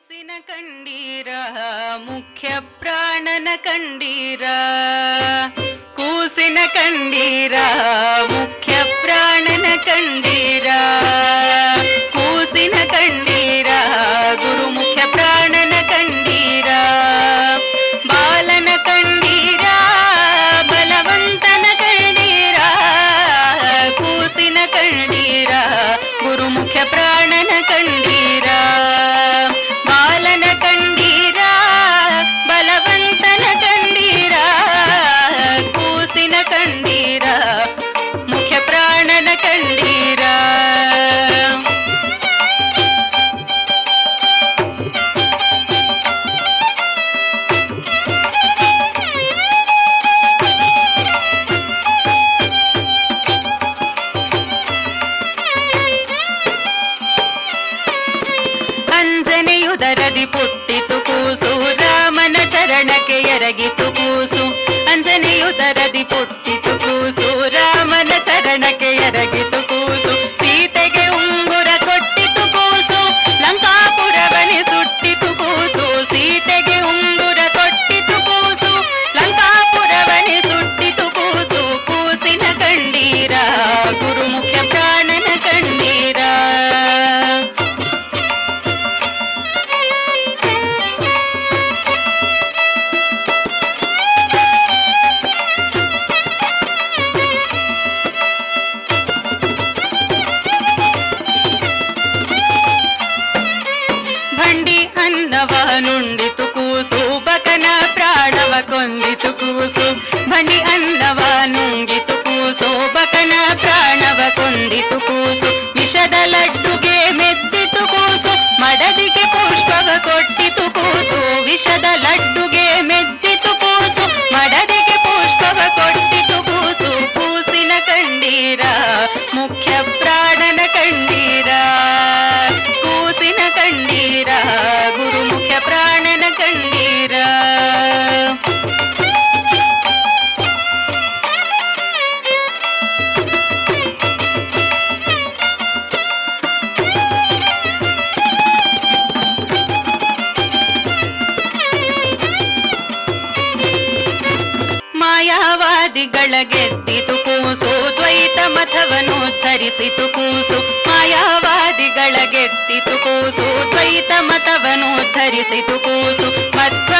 ಕೂಸಿನ ಕಂಡೀರ ಮುಖ್ಯ ಪ್ರಾಣನ ಕಂಡೀರ ಕೂಸಿನ ಕಂಡೀರ ಮುಖ್ಯ ಪ್ರಾಣನ ಕಂಡೀರ ಕೂಸಿನ ಕಂಡೀರ ಗುರು ಮುಖ್ಯ ಪ್ರಾಣನ ಕಂಡೀರ ಬಾಲನ ಕಂಡೀರ ಬಲವಂತನ ಕಂಡೀರ ಕೂಸಿನ ಕಂಡೀರ ಗುರು ಮುಖ್ಯ ಪ್ರಾಣನ ಕಂಡೀರ ಕಂಡೀರ ಮುಖ್ಯ ಪ್ರಾಣನ ಕಂಡೀರ ಅಂಜನೆಯುದರದಿ ಪುಟ್ಟಿತು ಕೂಸು ರಾಮನ ಚರಣಕ್ಕೆ ಎರಗಿತು ಕೂಸು ಅಂಜನೆಯುದರದಿ పొట్టి ನುಂಡಿತು ಕೂಸು, ಬಕನ ಪ್ರಾಣವ ಕೊಂದಿತು ಕೂಸು. ಮಣಿ ಅನ್ನವ ನುಂಗಿತು ಕೂಸು, ಬಕನ ಪ್ರಾಣವ ಕೊಂದಿತು ಕೂಸು. ವಿಷದ ಲಡ್ಡುಗೆ ಮೆದ್ದಿತು ಕೂಸು, ಮಡದಿಗೆ ಪುಷ್ಪವ ಕೊಟ್ಟಿತು ಕೂಸು. ವಿಷದ ಲಡ್ಡುಗೆ ಮೆದ್ದಿತು ಕೂಸು, ಮಡದಿಗೆ ಪುಷ್ಪವ ಕೊಟ್ಟಿತು ಕೂಸು. ಕೂಸಿನ ಕಂಡೀರ ಮುಖ್ಯ ಮಾಯಾವಾದಿಗಳ ಗೆದ್ದಿತು ಕೂಸು, ದ್ವೈತ ಮತವನ್ನು ಧರಿಸಿತು ಕೂಸು. ಮಾಯಾವಾದಿಗಳ ಗೆದ್ದಿತು ಕೂಸು, ದ್ವೈತ ಮತವನ್ನು ಧರಿಸಿತು ಕೂಸು. ಮಧ್ವರಾಯರೆಂಬ